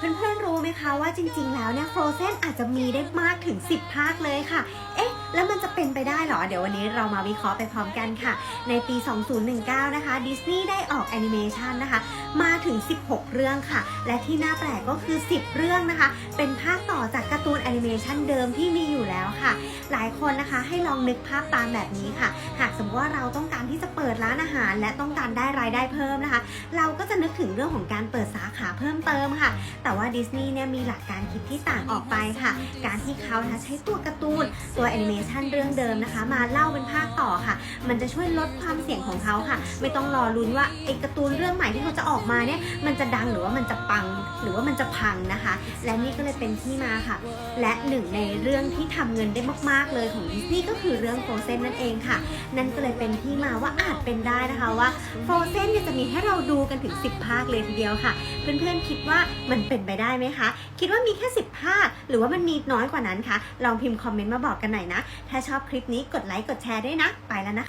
เพื่อนๆรู้ไหมคะว่าจริงๆ แล้วเนี่ยโฟรเซนอาจจะมีได้มากถึง 10 ภาคเลยค่ะ เอ๊ะ แล้วมันจะเป็นไปได้เหรอ เดี๋ยววันนี้เรามาวิเคราะห์ไปพร้อมกันค่ะ ในปี 2019 นะคะดิสนีย์ได้ออกแอนิเมชันนะคะ มาถึง 16 เรื่องค่ะ และที่น่าแปลกก็คือ 10 เรื่องนะคะ เป็นภาคต่อจาก การ์ตูนแอนิเมชันเดิมที่มีอยู่แล้วค่ะ หลายคนนะคะให้ลองนึกภาพตามแบบนี้ค่ะ หากสมมติว่าเราต้องการที่จะเปิดร้านอาหาร และต้องการได้รายได้เพิ่มนะคะ เราก็จะนึกถึงเรื่องของการเปิดสาขาเพิ่มเติมค่ะ แต่ว่าดิสนีย์เนี่ยมีหลักการคิดที่ต่างออกไปค่ะ การที่เขานะคะใช้ตัวการ์ตูนตัวแอนิเมชันเรื่องเดิมนะคะ มาเล่าเป็นภาคต่อค่ะ มันจะช่วยลดความเสี่ยงของเขาค่ะ ไม่ต้องรอลุ้นว่าไอ้การ์ตูนเรื่องใหม่ที่เขาจะออกมาเนี่ยมันจะดังหรือว่ามันจะปังหรือว่ามันจะพังนะคะ และนี่ก็เลยเป็นที่มาค่ะ และหนึ่งในเรื่องที่ทำเงินได้มาก ๆ เลยของดิสนีย์ก็คือเรื่องโฟเซนนั่นเองค่ะ นั่นก็เลยเป็นที่มาว่าอาจเป็นได้นะคะว่า Frozen เนี่ยจะมีให้เราดูกันถึง 10 ภาคเลยทีเดียวค่ะ เพื่อนๆคิดว่ามันเป็นไปได้ไหมคะ คิดว่ามีแค่ 10 ภาค หรือว่ามันมีน้อยกว่านั้นคะ ลองพิมพ์คอมเมนต์มาบอกกันหน่อยนะ ถ้าชอบคลิปนี้กดไลค์กดแชร์ด้วยนะ ไปแล้วนะคะ